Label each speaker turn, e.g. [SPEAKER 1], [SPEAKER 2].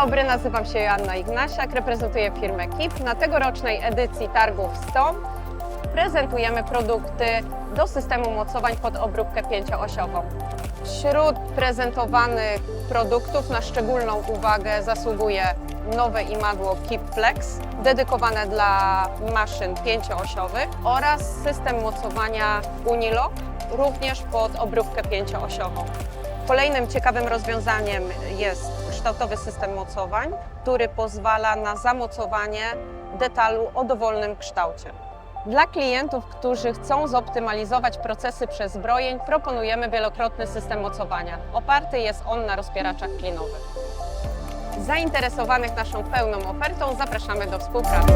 [SPEAKER 1] dobry, nazywam się Joanna Ignasiak, reprezentuję firmę KIP. Na tegorocznej edycji targów 100 prezentujemy produkty do systemu mocowań pod obróbkę pięcioosiową. Wśród prezentowanych produktów na szczególną uwagę zasługuje nowe imadło KIP Flex, dedykowane dla maszyn pięcioosiowych oraz system mocowania Unilock, również pod obróbkę pięcioosiową. Kolejnym ciekawym rozwiązaniem jest kształtowy system mocowań, który pozwala na zamocowanie detalu o dowolnym kształcie. Dla klientów, którzy chcą zoptymalizować procesy przezbrojeń, proponujemy wielokrotny system mocowania. Oparty jest on na rozpieraczach klinowych. Zainteresowanych naszą pełną ofertą zapraszamy do współpracy.